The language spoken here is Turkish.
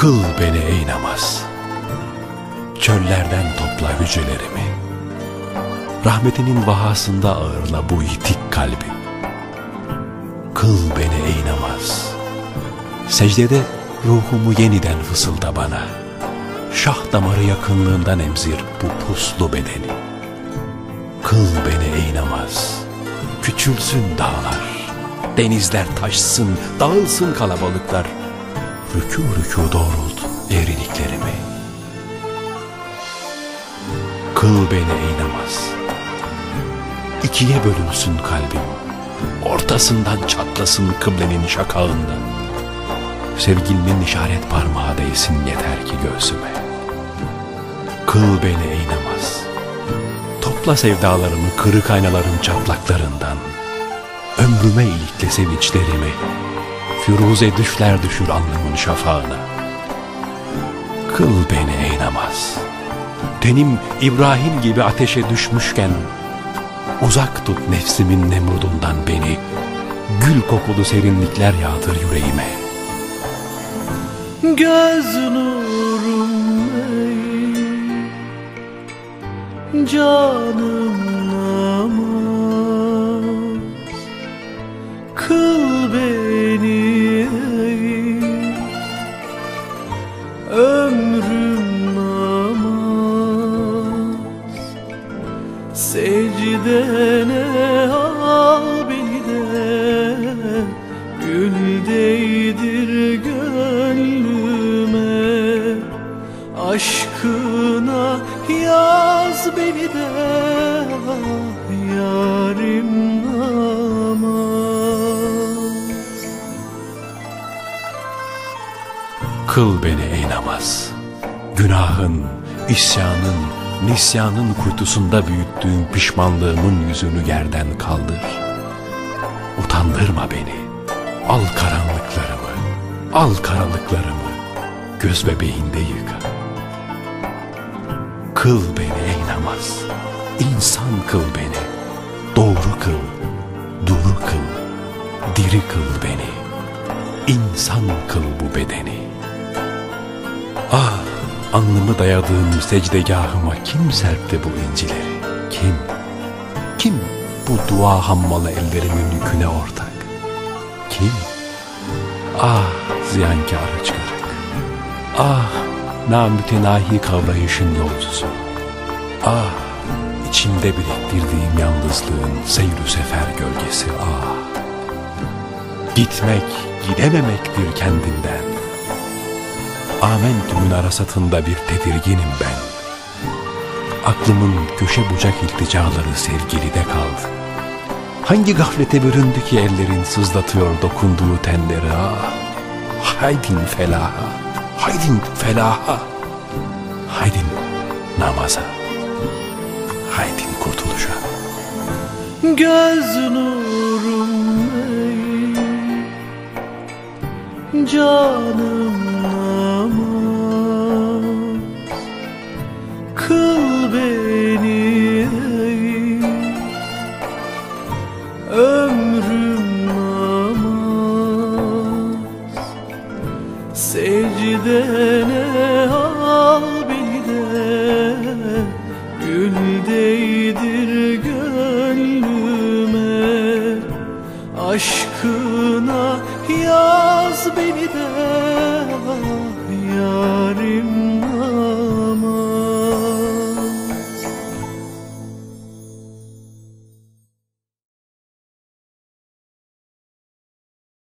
Kıl beni ey namaz. Çöllerden topla hücrelerimi. Rahmetinin vahasında ağırla bu yitik kalbi. Kıl beni ey namaz. Secdede ruhumu yeniden fısılda bana. Şah damarı yakınlığından emzir bu puslu bedeni. Kıl beni ey namaz. Küçülsün dağlar. Denizler taşsın, dağılsın kalabalıklar. Rükû rükû doğrult eğriliklerimi. Kıl beni ey namaz. İkiye bölünsün kalbim. Ortasından çatlasın kıblenin şakağından. Sevgilimin işaret parmağı değsin yeter ki göğsüme. Kıl beni ey namaz. Topla sevdalarımı kırık aynaların çatlaklarından. Ömrüme ilikle sevinçlerimi. Firuze düşler düşür alnımın şafağına. Kıl beni ey namaz. Tenim İbrahim gibi ateşe düşmüşken Uzak tut nefsimin nemrudundan beni Gül kokulu serinlikler yağdır yüreğime Göz nurum ey Canım namaz Kıl beni Secdene al beni de Gül değdir gönlüme. Aşkına yaz beni de ah Yarim namaz Kıl beni ey namaz Günahın, isyanın, nisyanın kuytusunda büyüttüğüm pişmanlığımın yüzünü yerden kaldır. Utandırma beni Al karanlıklarımı, al karalıklarımı Göz bebeğinde yıka. Kıl beni ey namaz İnsan kıl beni Doğru kıl, duru kıl Diri kıl beni İnsan kıl bu bedeni. Ah alnımı dayadığım secdegahıma kim serpti bu incileri? Kim? Kim bu dua hammalı ellerimin yüküne ortak? Kim? Ah ziyankar çıkarık. Ah namütenahi kavrayışın yolcusu. Ah içimde biriktirdiğim yalnızlığın seyru sefer gölgesi ah. Gitmek gidememektir kendinden. Amentümün arasatında bir tedirginim ben. Aklımın köşe bucak ilticaları sevgilide kaldı. Hangi gaflete büründü ki ellerin sızlatıyor dokunduğu tenleri ah. Haydin felaha, haydin felaha, haydin namaza, haydin kurtuluşa. Göz nurum ey Canım ömrüm Secdene al beni de Gül değdir gönlüme. Aşkına yaz beni de ah, Yarim